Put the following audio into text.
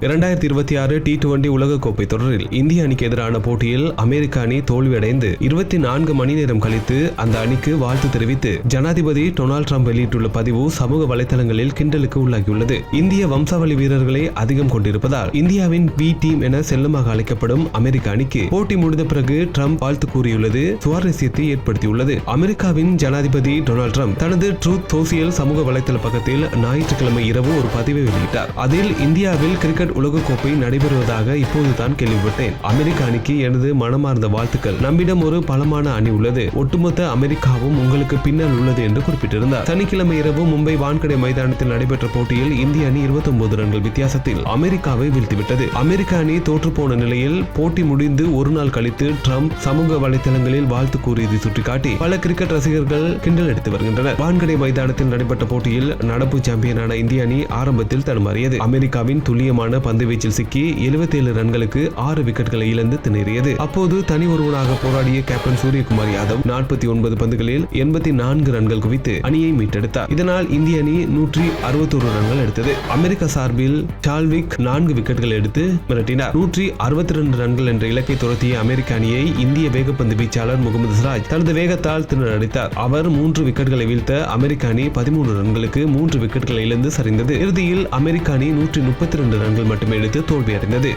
இரண்டாயிரத்தி இருபத்தி ஆறு டி டுவெண்டி உலகக்கோப்பை தொடரில் இந்திய அணிக்கு எதிரான போட்டியில் அமெரிக்க அணி தோல்வியடைந்து இருபத்தி நான்கு மணி நேரம் கழித்து அந்த அணிக்கு வாழ்த்து தெரிவித்து ஜனாதிபதி டொனால்ட் ட்ரம்ப் வெளியிட்டுள்ள பதிவு சமூக வலைதளங்களில் கிண்டலுக்கு உள்ளாகியுள்ளது. இந்திய வம்சாவளி வீரர்களை அதிகம் கொண்டிருப்பதால் இந்தியாவின் பி டீம் என செல்லமாக அழைக்கப்படும் அமெரிக்க அணிக்கு போட்டி முடிந்த பிறகு ட்ரம்ப் வாழ்த்து கூறியுள்ளது சுவாரஸ்யத்தை ஏற்படுத்தியுள்ளது. அமெரிக்காவின் ஜனாதிபதி டொனால்ட் ட்ரம்ப் தனது ட்ரூத் சோசியல் சமூக வலைதள பக்கத்தில் ஞாயிற்றுக்கிழமை இரவு ஒரு பதிவை வெளியிட்டார். அதில் இந்தியாவில் கிரிக்கெட் உலகக்கோப்பை நடைபெறுவதாக இப்போதுதான் கேள்விப்பட்டேன். அமெரிக்க அணிக்கு எனது மனமார்ந்த வாழ்த்துக்கள். நம்மிடம் ஒரு பலமான அணி உள்ளது. ஒட்டுமொத்த அமெரிக்காவும் உங்களுக்கு பின்னால் உள்ளது என்று குறிப்பிட்டிருந்தார். சனிக்கிழமை இரவு மும்பை வான்கடை மைதானத்தில் நடைபெற்ற போட்டியில் இந்திய அணி 29 ரன்கள் வித்தியாசத்தில் அமெரிக்காவை வீழ்த்திவிட்டது. அமெரிக்க அணி தோற்றுப்போன நிலையில் போட்டி முடிந்து ஒரு நாள் கழித்து ட்ரம்ப் சமூக வலைதளங்களில் வாழ்த்து கூறியதை சுட்டிக்காட்டி பல கிரிக்கெட் ரசிகர்கள் கிண்டல் எடுத்து வருகின்றனர். வான்கடை மைதானத்தில் நடைபெற்ற போட்டியில் நடப்பு சாம்பியனான இந்திய அணி ஆரம்பத்தில் தடுமாறியது. அமெரிக்காவின் துல்லியமான பந்து வீச்சில் சிக்கி 77 ரன்களுக்கு ஆறு விக்கெட்களை இழந்து திணறியது. அப்போது தனி ஒருவனாக போராடிய கேப்டன் சூரியகுமார் யாதவ் நாற்பத்தி ஒன்பது பந்துகளில் எண்பத்தி நான்கு ரன்கள் குவித்து அணியை மீட்டெடுத்தார். இதனால் இந்திய அணி நூற்றி அறுபத்தோரு ரன்கள் எடுத்தது. அமெரிக்க சார்பில் டால்விக் நான்கு விக்கெட்டுகள் எடுத்து மிரட்டினார். நூற்றி அறுபத்தி ரெண்டு ரன்கள் என்ற இலக்கை துரத்திய அமெரிக்க அணியை இந்திய வேகப்பந்து வீச்சாளர் முகமது சிராஜ் தனது வேகத்தால் திணறடித்தார் அவர் மூன்று விக்கெட்டுகளை வீழ்த்த அமெரிக்க அணி பதிமூன்று ரன்களுக்கு மூன்று விக்கெட்களை இழந்து சரிந்தது. இறுதியில் அமெரிக்க அணி நூற்றி முப்பத்தி ரெண்டு ரன்கள் மட்டுமே எடுத்து தோல்வியடைந்தது.